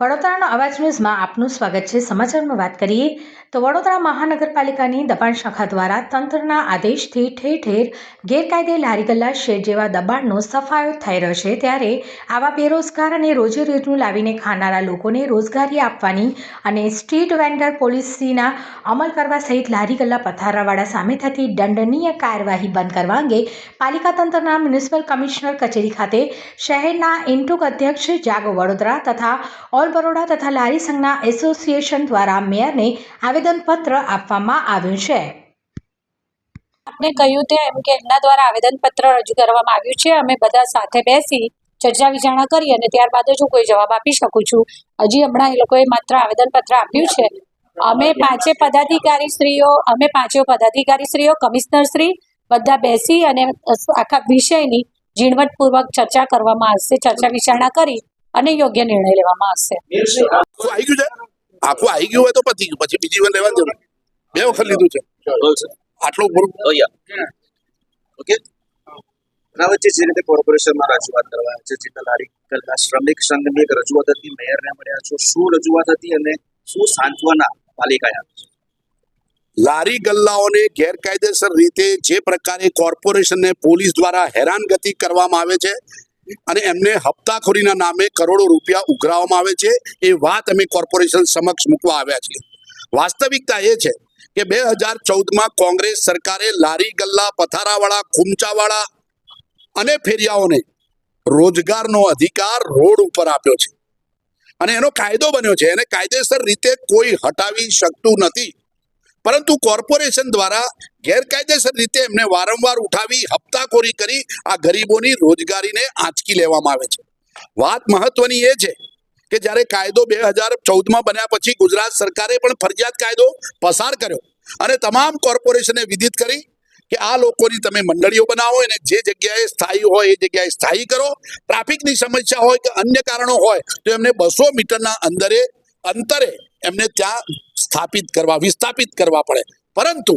વડોદરાનો અવાજ ન્યૂઝમાં આપનું સ્વાગત છે. સમાચારમાં વાત કરીએ તો વડોદરા મહાનગરપાલિકાની દબાણ શાખા દ્વારા તંત્રના આદેશથી ઠેર ઠેર ગેરકાયદે લારી ગલ્લા શેડ જેવા દબાણનો સફાયો થઈ રહ્યો છે. ત્યારે આવા બેરોજગાર અને રોજે રોજનું લાવીને ખાનારા લોકોને રોજગારી આપવાની અને સ્ટ્રીટ વેન્ડર પોલિસીના અમલ કરવા સહિત લારી ગલ્લા પથારાવાળા સામે થતી દંડનીય કાર્યવાહી બંધ કરવા અંગે પાલિકા તંત્રના મ્યુનિસિપલ કમિશનર કચેરી ખાતે શહેરના ઇન્ટુક અધ્યક્ષ જાગો વડોદરા તથા ઓલ બરોડા તથા લારી સંઘના એસોસિએશન દ્વારા મેયરને આવેદનપત્ર આપવામાં આવ્યું છે. આપને કહ્યું તે એમ કે એમના દ્વારા આવેદનપત્ર રજૂ કરવામાં આવ્યું છે. અમે બધા સાથે બેસી ચર્ચા વિચારણા કરી અને ત્યારબાદ જ હું કોઈ જવાબ આપી શકું છું. હજી હમણાં એ લોકોએ માત્ર આવેદનપત્ર આપ્યું છે. અમે પાંચે પદાધિકારી શ્રીઓ અમે પાંચે પદાધિકારી શ્રીઓ કમિશનર શ્રી બધા બેસી અને આખા વિષયની ઝીણવટપૂર્વક ચર્ચા કરવામાં આવશે. ચર્ચા વિચારણા કરી અને યોગ્ય નિર્ણય લેવામાં આવશે. આવી ગયું છે? આખું આવી ગયું હોય તો પતી ગયું પછી બીજી વાર લેવાની જરૂર. બે વખત લીધું છે. આટલું yeah. વચ્ચે જે રીતે કોર્પોરેશનમાં રજૂઆત કરવા છે જે લારી કલ્લા શ્રમિક સંઘની એક રજૂઆત હતી મેયરને મળ્યા છો. શું રજૂઆત હતી અને શું સાંત્વના પાલિકાએ આપી છે? લારી ગલ્લાઓને ગેરકાયદેસર રીતે જે પ્રકારે કોર્પોરેશનને પોલીસ દ્વારા હેરાનગતિ કરવામાં આવે છે અને એમને હપ્તાખોરીના નામે કરોડો રૂપિયા ઉઘરાવવામાં આવે છે. એ વાત અમે કોર્પોરેશન સમક્ષ મૂકવા આવ્યા છીએ. વાસ્તવિકતા એ છે કે બે હજાર ચૌદમાં કોંગ્રેસ સરકારે લારી ગલ્લા, પથારાવાળા, ખૂમચાવાળા અને ફેરિયાઓને રોજગારનો અધિકાર રોડ ઉપર આપ્યો છે. અને એનો કાયદો બન્યો છે. એને કાયદેસર રીતે કોઈ હટાવી શકતું નથી. પરંતુ કોર્પોરેશન દ્વારા ગેરકાયદેસર રીતે એમને વારંવાર ઉઠાવી, હપ્તાખોરી કરી આ ગરીબોની રોજગારીને આંચકી લેવામાં આવે છે. વાત મહત્વની એ છે કે જ્યારે કાયદો બે હજાર ચૌદમાં બન્યા પછી ગુજરાત સરકારે પણ ફરજિયાત કાયદો પસાર કર્યો અને તમામ કોર્પોરેશને વિદિત કરી કે આ લોકોની તમે મંડળીઓ બનાવો અને જે જગ્યાએ સ્થાયી હોય એ જગ્યાએ સ્થાયી કરો. ટ્રાફિકની સમસ્યા હોય કે અન્ય કારણો હોય તો એમને બસો મીટરના અંદરે, અંતરે એમને ત્યાં સ્થાપિત કરવા, વિસ્થાપિત કરવા પડે. પરંતુ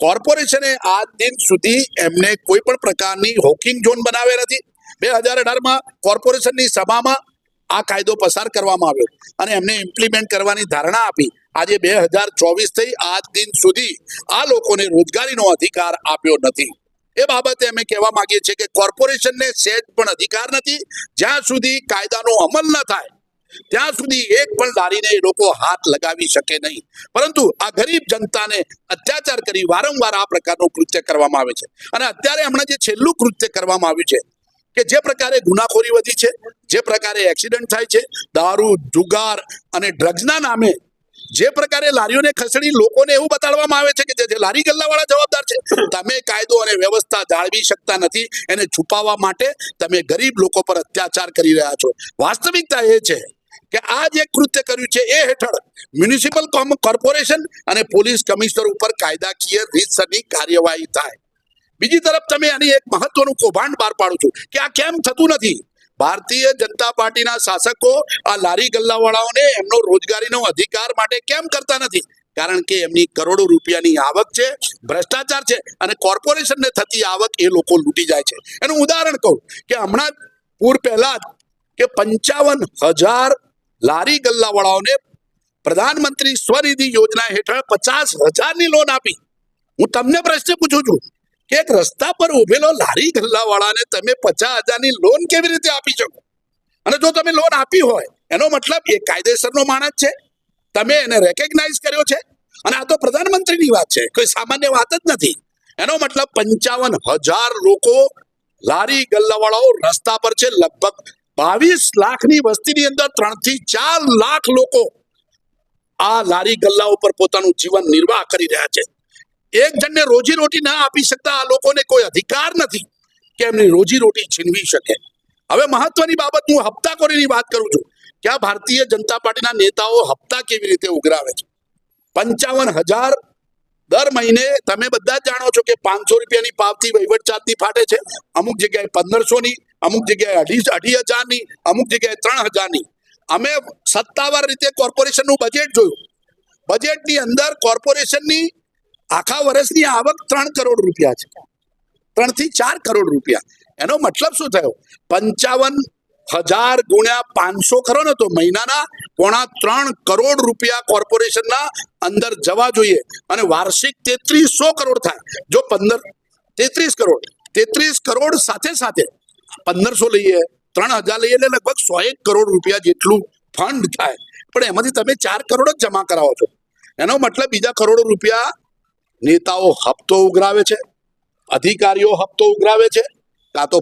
કોર્પોરેશને આજ દિન સુધી એમને કોઈ પણ પ્રકારની હોકિંગ ઝોન બનાવે નથી. બે હજાર અઢારમાં કોર્પોરેશનની સભામાં આ કાયદો પસાર કરવામાં આવ્યો અને એમને ઇમ્પ્લિમેન્ટ કરવાની ધારણા આપી. આજે બે હજાર ચોવીસ થઈ આજ દિન સુધી આ લોકોને રોજગારીનો અધિકાર આપ્યો નથી. એ બાબતે અમે કહેવા માંગીએ છીએ કે કોર્પોરેશનને સેજ પણ અધિકાર નથી. જ્યાં સુધી કાયદાનો અમલ ન થાય ત્યાં સુધી એક પણ લારીને લોકો હાથ લગાવી શકે નહીં. પરંતુ આ ગરીબ જનતાને અત્યાચાર કરી વારંવાર આ પ્રકારનું કૃત્ય કરવામાં આવે છે. અને અત્યારે હમણાં જે છેલ્લું કૃત્ય કરવામાં આવ્યું છે, કે જે પ્રકારે ગુનાખોરી વધી છે, જે પ્રકારે એક્સિડન્ટ થાય છે, દારૂ, જુગાર અને ડ્રગ્સના નામે જે પ્રકારે લારીઓને ખસેડી લોકોને એવું બતાડવામાં આવે છે કે જે- જે લારી ગલ્લાવાળા જવાબદાર છે, તમે કાયદો અને વ્યવસ્થા જાળવી શકતા નથી, એને છુપાવવા માટે તમે ગરીબ લોકો પર અત્યાચાર કરી રહ્યા છો. વાસ્તવિકતા એ છે કે આ જે કૃત્ય કર્યું છે એ હેઠળ મ્યુનિસિપલ કોર્પોરેશન અને પોલીસ કમિશનર ઉપર કાયદાકીય રીતસરની કાર્યવાહી થાય. બીજી તરફ તમે આની એક મહત્વનું કૌભાંડ બહાર પાડો છો કે આ કેમ થતું નથી? ભારતીય જનતા પાર્ટીના શાસકો આ લારી ગલ્લાવાળાઓને એમનો રોજગારીનો અધિકાર માટે કેમ કરતા નથી? કારણ કે એમની કરોડો રૂપિયાની આવક છે, ભ્રષ્ટાચાર છે અને કોર્પોરેશનને થતી આવક એ લોકો લૂંટી જાય છે. એનું ઉદાહરણ કહું કે હમણાં પૂર પહેલા કે પંચાવન હજાર લારી ગલ્લાવાળાઓને પ્રધાનમંત્રી સ્વનિધિ યોજના હેઠળ પચાસ હજારની લોન આપી. હું તમને પ્રશ્ન પૂછું છું કે એક રસ્તા પર ઉભેલો લારી ગલ્લાવાળાને તમે પચાસ હજારની લોન કેવી રીતે આપી શકો? અને જો તમે લોન આપી હોય, એનો મતલબ એ કાયદેસરનો માણસ છે. તમે એને રેકેગ્નાઇઝ કર્યો છે. અને આ તો પ્રધાનમંત્રીની વાત છે, કોઈ સામાન્ય વાત જ નથી. એનો મતલબ પંચાવન હજાર લોકો લારી ગલ્લાવાળાઓ રસ્તા પર છે, લગભગ બાવીસ લાખની વસ્તીની અંદર ત્રણથી ચાર લાખ લોકો આ લારી ગલ્લા ઉપર પોતાનું જીવન નિર્વાહ કરી રહ્યા છે. એક જણને રોજી રોટી ના આપી શકતા આ લોકોને કોઈ અધિકાર નથી કે એમની રોજી રોટી છીનવી શકે. હવે મહત્વની બાબત હું હપ્તાખોરીની વાત કરું છું કે આ ભારતીય જનતા પાર્ટીના નેતાઓ હપ્તા કેવી રીતે ઉઘરાવે છે? પંચાવન હજાર દર મહિને તમે બધા જાણો છો કે પાંચસો રૂપિયાની પાવતી વહીવટ ચાર્જની ફાટે છે. અમુક જગ્યાએ પંદરસો ની અમુક જગ્યાએ અઢી અઢી હજારની, અમુક જગ્યાએ ત્રણ હજારની. અમે સત્તાવાર રીતે કોર્પોરેશનનું બજેટ જોયું. બજેટની અંદર કોર્પોરેશનની આખા વર્ષની આવક ત્રણ કરોડ રૂપિયા છે. ત્રણથી ચાર કરોડ રૂપિયા. એનો મતલબ શું થયો? પંચાવન હજાર ગુણ્યા પાંચસો ખરો ને તો મહિનાના પોણા ત્રણ કરોડ રૂપિયા કોર્પોરેશનના અંદર જવા જોઈએ. અને વાર્ષિક તેત્રીસો કરોડ થાય. જો પંદર તેત્રીસ કરોડ. તેત્રીસ કરોડ સાથે સાથે પંદરસો લઈએ, ત્રણ હજાર લઈએ એટલે લગભગ સો એક કરોડ રૂપિયા જેટલું ફંડ થાય. પણ એમાંથી તમે ચાર કરોડ જ જમા કરાવો છો. એનો મતલબ બીજા કરોડો રૂપિયા નેતાઓ હપ્તો ઉઘરાવે છે, અધિકારીઓ હપ્તો ઉઘરાવે છે, કાં તો